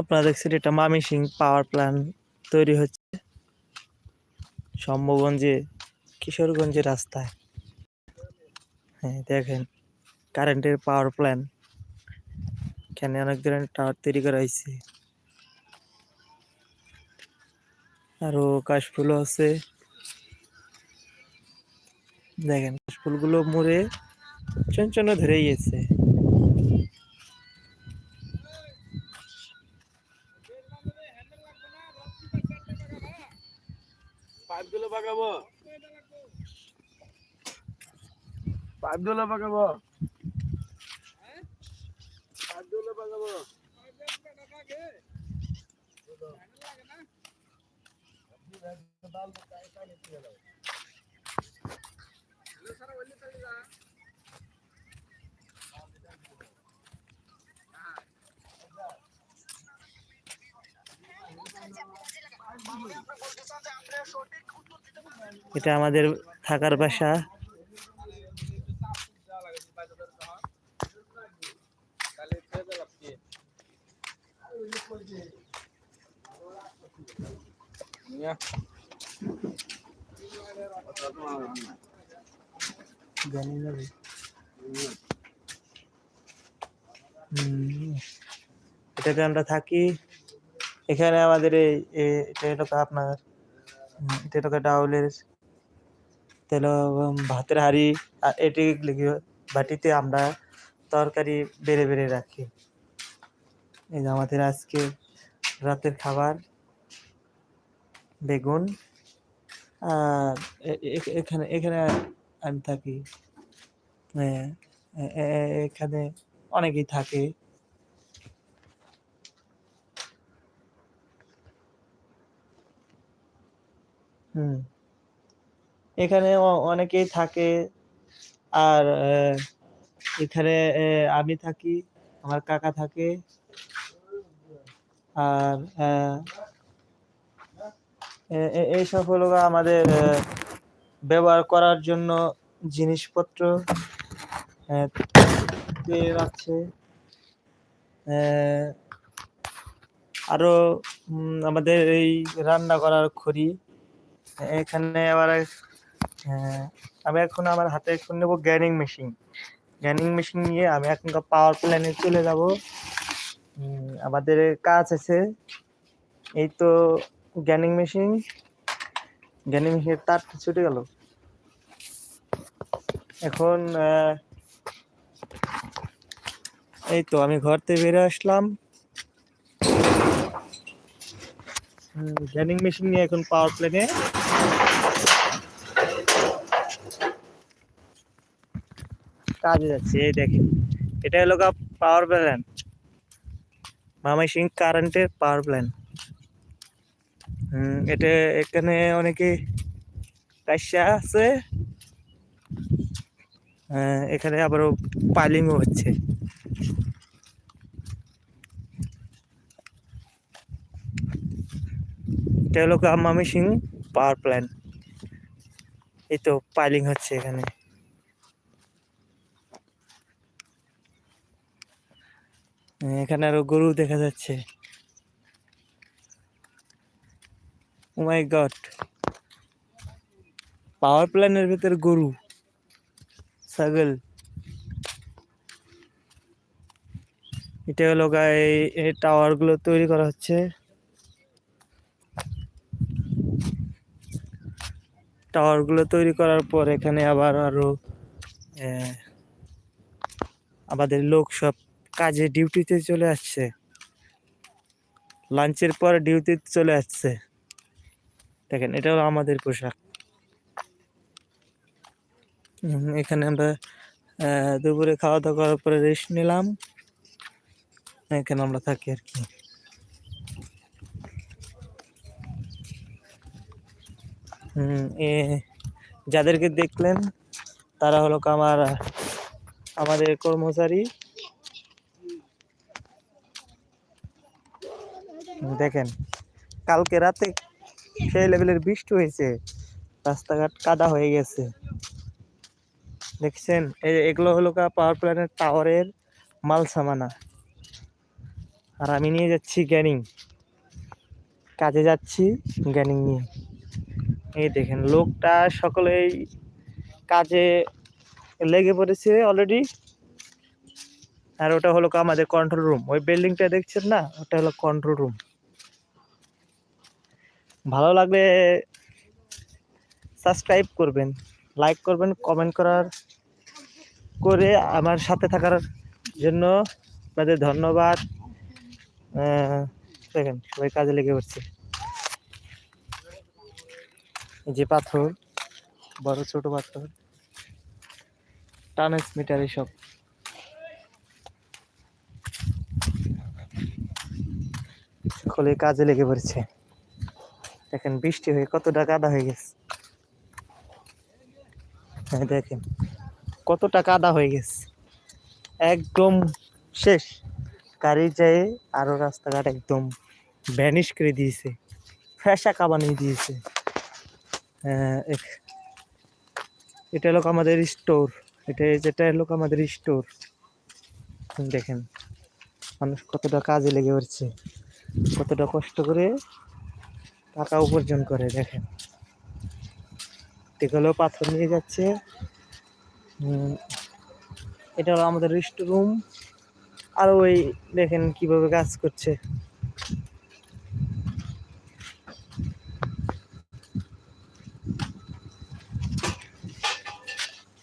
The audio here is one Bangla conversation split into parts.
আপনারা দেখছেন এটা মামি সিং পাওয়ার প্ল্যান্ট তৈরি হচ্ছে। সম্ভবগঞ্জে কিশোরগঞ্জের রাস্তায়। হ্যাঁ দেখেন, কারেন্টের পাওয়ার প্ল্যান্ট এখানে অনেক ধরনের টাওয়ার তৈরি করা হয়েছে। আরও কাশফুলও আছে। দেখেন, কাশফুলগুলো মরে চঞ্চন ধরে গেছে পাইপগুলো পাকাবো। পাইপগুলো পাকাবো। এটা আমাদের থাকার বাসা। এটাতে আমরা থাকি। এখানে আমাদের এই এটা হলো আপনার এটা ডাউলের তেল ভাতের হাঁড়ি। আর এটি বাটিতে আমরা তরকারি বেড়ে বেড়ে রাখি। এই আমাদের আজকে রাতের খাবার, বেগুন, আর এখানে এখানে আমি থাকি। এখানে অনেকেই থাকে। হুম। এখানে অনেকেই থাকে। আর এখানে আমি থাকি, আমার কাকা থাকে। আর এইসব হলো আমাদের ব্যবহার করার জন্য জিনিসপত্র আছে আরও আমাদের এই রান্না করার খড়ি, এখানে আবার আমি এখন আমার হাতে এখন নেব গ্যানিং মেশিন। গ্যানিং মেশিন নিয়ে আমি এখন পাওয়ার প্ল্যানে চলে যাব। আমাদের কাজ আছে। এই তো গ্যানিং মেশিন। গ্যানিং মেশিনের তার ছুটে গেল। এখন এই তো আমি ঘর থেকে বেরিয়ে আসলাম। গ্যানিং মেশিন নিয়ে এখন পাওয়ার প্ল্যানে কাজে যাচ্ছে, এই দেখেন। এটা হলো পাওয়ার প্ল্যান্ট মামাইসিং কারেন্টের পাওয়ার প্ল্যান্ট এটা এখানে অনেকে কাশিয়া আছে। আহ, এখানে আবারও পাইলিংও হচ্ছে। এটা হলো মামিসিং পাওয়ার প্ল্যান্ট এই তো পাইলিং হচ্ছে এখানে। এখানে আরও গরু দেখা যাচ্ছে। ও গড পাওয়ার প্ল্যানের ভেতর গরু। ছাগল। এটা হলো গা এই এই টাওয়ারগুলো তৈরি করা হচ্ছে। টাওয়ারগুলো তৈরি করার পর এখানে আবার আরও আমাদের লোক সব কাজে ডিউটিতে চলে আসছে। লাঞ্চের পর ডিউটিতে চলে আসছে। দেখেন এটা হলো আমাদের পোশাক। এখানে আমরা দুপুরে খাওয়া দাওয়া করার পরে রেস্ট নিলাম। এখানে আমরা থাকি আর কি। যাদেরকে দেখলেন, তারা হলো আমার আমাদের কর্মচারী। দেখেন, কালকে রাতে সেই লেভেলের বৃষ্টি হয়েছে, রাস্তাঘাট কাদা হয়ে গেছে। দেখছেন, এই এগুলো হলো কা পাওয়ার প্ল্যান্টের টাওয়ারের মাল সামানা। আর আমি নিয়ে যাচ্ছি গ্যানিং কাজে যাচ্ছি গ্যানিং নিয়ে। এই দেখেন, লোকটা সকলেই কাজে লেগে পড়েছে অলরেডি আর ওটা হলো আমাদের কন্ট্রোল রুম ওই বিল্ডিংটা দেখছেন না? ওটা হলো কন্ট্রোল রুম ভালো লাগলে সাবস্ক্রাইব করবেন লাইক করবেন কমেন্ট করার করে আমার সাথে থাকার জন্য আপনাদের ধন্যবাদ। দেখেন, সবাই কাজে লেগে পড়ছে। যে পাথর, বড় ছোট পাথর টানেস মিটার এসব। সকলে কাজে লেগে পড়ছে। দেখেন বৃষ্টি হয়ে কতটা কাদা হয়ে গেছে। হ্যাঁ দেখেন কতটা কাদা হয়ে গেছে। একদম শেষ। গাড়ি যায় আরও রাস্তাঘাট একদম ভ্যানিশ করে দিয়েছে। ফ্যাশাকা বানিয়ে দিয়েছে। এখ- এটা হলো আমাদের স্টোর এটা যেটা হলো আমাদের স্টোর দেখেন মানুষ কতটা কাজে লেগে পড়ছে। কতটা কষ্ট করে টাকা উপার্জন করে, দেখেন। এগুলো পাথর নিয়ে যাচ্ছে। এটা হলো আমাদের রেস্ট রুম আর ওই দেখেন কীভাবে কাজ করছে।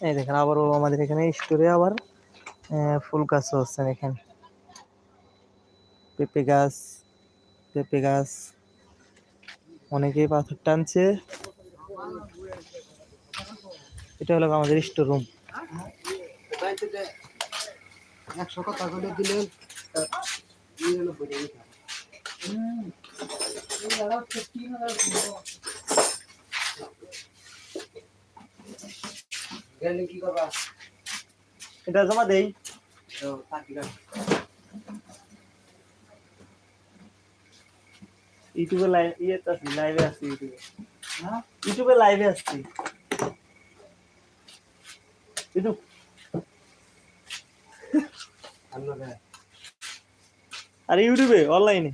এই দেখেন, আবারও আমাদের এখানে স্টোরে আবার ফুল গাছও হচ্ছে এখানে পেঁপে গাছ পেঁপে গাছ। অনেকেই পাথর টানছে। এটা হলো আমাদের স্টোর রুম একশো কথা করে দিলেন। এটা জমা দেই। ইউটিউবে লাইভ ইয়ে আছি লাইভে আসছি ইউটিউবে। ইউটিউবে লাইভে আসছি। ইউটিউব। আরে ইউটিউবে অনলাইনে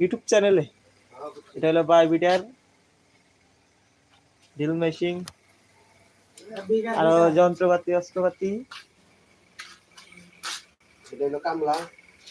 ইউটিউব চ্যানেলে এটা হলো বাই বিটার ড্রিল মেশিন আরও যন্ত্রপাতি, অস্ত্রপাতি। এটা হলো কামলা।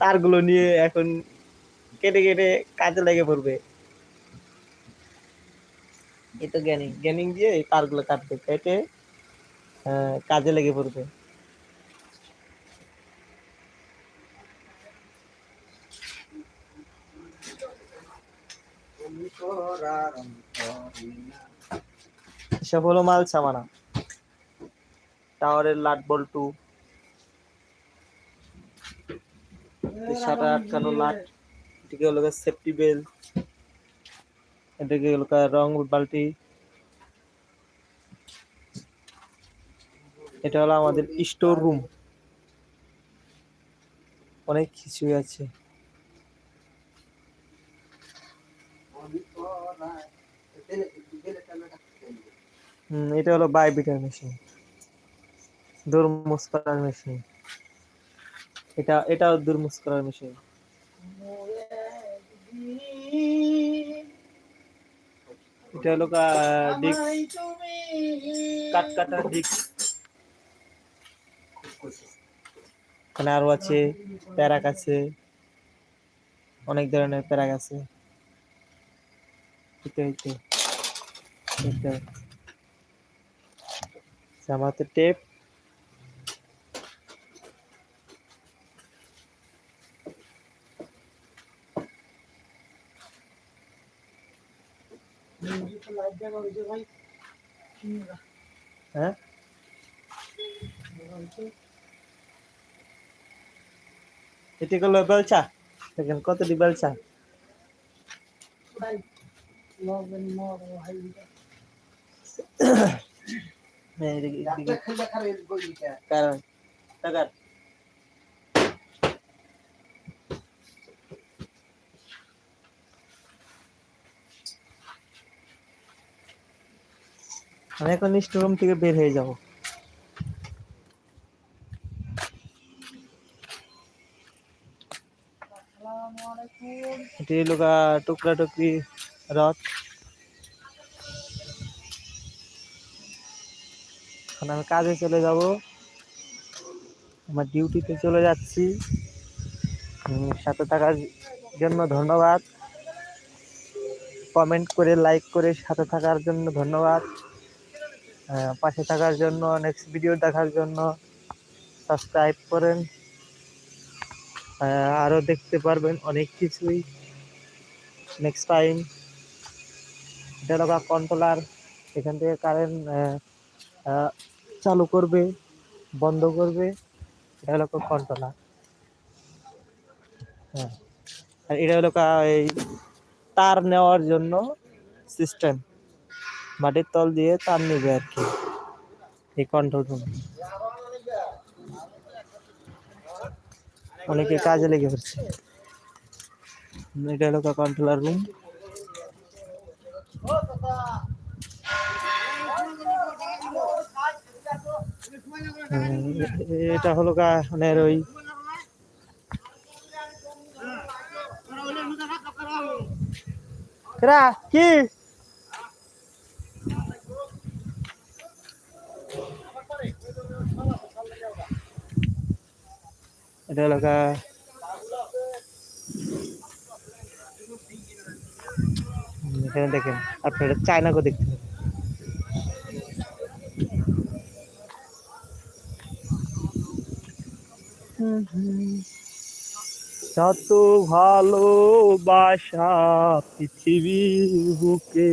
তারগুলো নিয়ে এখন কেটে কেটে কাজে লেগে পড়বে। এই তো জ্ঞানিং। জ্ঞানিং দিয়ে এই তারগুলো কাটবে, কেটে কাজে লেগে পড়বে। এসব হলো মাল সামানা। টাওয়ারের লাট বল্টু। সাটা আটকানো লাট, এদিকে হলো সেফটি বেল এদিকে হলো রং বালতি। এটা হলো আমাদের স্টোর রুম অনেক কিছুই আছে। এটা হলো বাই বিটার মেশিন করার মেশিন এটা এটাও দুরমুস করার মেশিন এটা হলো ডিক কাট কাটার ডিক এখানে আরও আছে, প্যারাক আছে। অনেক ধরনের প্যারাক আছে। এটা এটা এটা। জামাতে টেপ হ্যাঁ? এটি করল বেলচা। দেখেন কতটি বেলচা? বইটা কারণ আমি এখন স্টোরুম থেকে বের হয়ে যাব। এটি লোকা টুকরা টুকরি রথ। এখন আমি কাজে চলে যাব। আমার ডিউটিতে চলে যাচ্ছি। সাথে থাকার জন্য ধন্যবাদ। কমেন্ট করে, লাইক করে সাথে থাকার জন্য ধন্যবাদ। পাশে থাকার জন্য নেক্সট ভিডিও দেখার জন্য সাবস্ক্রাইব করেন। আহ, আরও দেখতে পারবেন অনেক কিছুই। নেক্সট টাইম এটা কন্ট্রোলার এখান থেকে কারেন্ট চালু করবে বন্ধ করবে এটা হলো কন্ট্রোলার হ্যাঁ। আর এটা হলো এই তার নেওয়ার জন্য সিস্টেম মাটির তল দিয়ে তার নেবে আর কি। এই কন্ট্রোল রুম অনেকে কাজে লেগে পড়ছে। এটা হলো কন্ট্রোলার রুম। এটা হলো গা মানে ওই কি? এটা হলো এখানে দেখেন আপনারা চায়নাকে দেখতে পাবেন। যত ভালোবাসা পৃথিবীর বুকে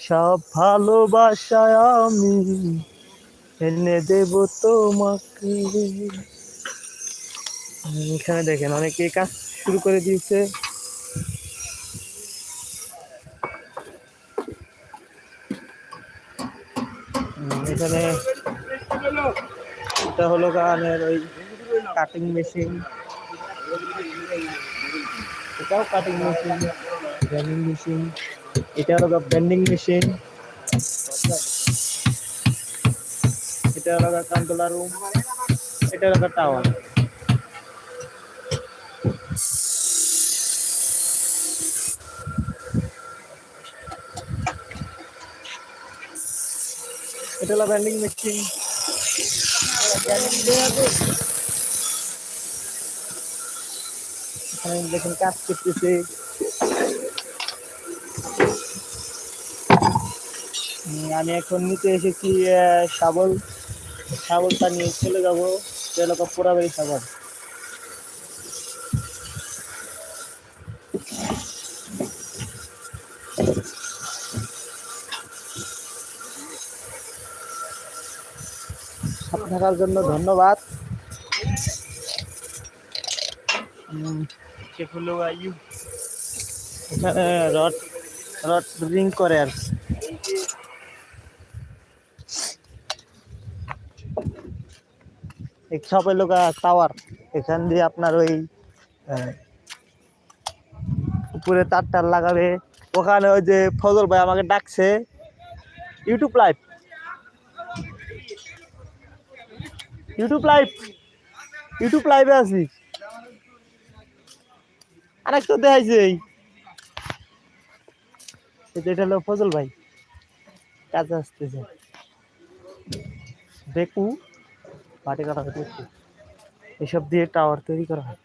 সব ভালোবাসায় আমি এনে দেব তোমাকে এখানে দেখেন অনেকে কাজ শুরু করে দিয়েছে। এখানে এটা হলো গানের ওই কাটিং মেশিন এটাও কাটিং মেশিন ব্যান্ডিং মেশিন এটা হলো ব্যান্ডিং মেশিন এটা হলো কন্ট্রোলার রুম এটা হলো টাওয়ার এটা হলো ব্যান্ডিং মেশিন দেখুন কাজ করতেছে। আমি এখন নিতে এসেছি শাবল। শাবলটা নিয়ে চলে যাব। তেলকা পোড়াবাড়ি শাবল। থাকার জন্য ধন্যবাদ। এখানে রড রড রিং করে আর কি। এক সব এলো টাওয়ার এখান দিয়ে আপনার ওই উপরে তার টার লাগাবে। ওখানে ওই যে ফজল ভাই আমাকে ডাকছে YouTube live. YouTube live YouTube লাইভে আছি। আরেক তো দেখাইছে এটা হলো ফজল ভাই। কাজে আসতেছে। দেখু মাটি কাটা হতে এসব দিয়ে টাওয়ার তৈরি করা হয়।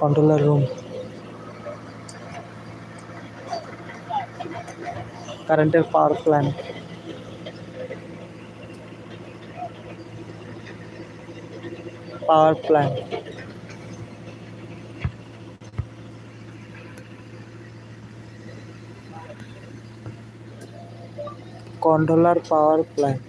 কন্ট্রোলার রুম কারেন্টের power plant power plant controller power plant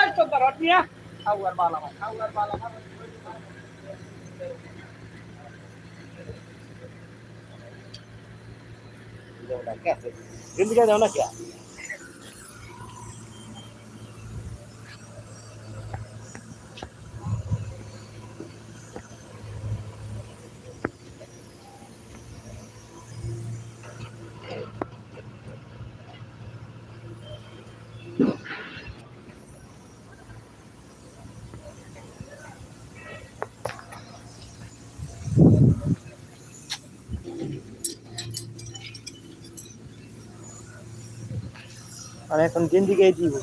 এই তো রড নিয়া খাওয়ার বালা ভাই খাওয়ার বালা ভাই जिंदगी जाओ ना क्या আমি এখন গেঞ্জি গায়ে দিব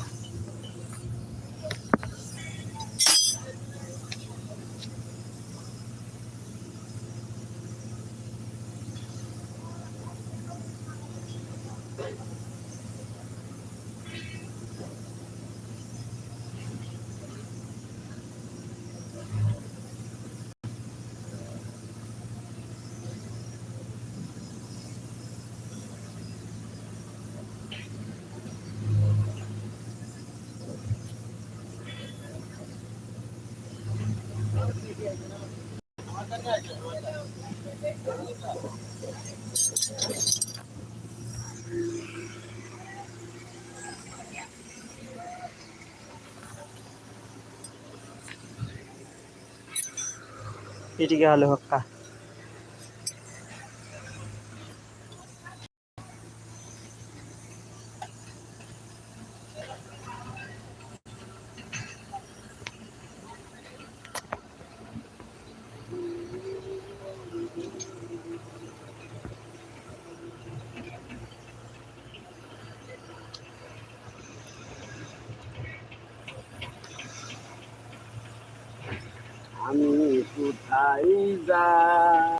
এটিকে হলে হক্কা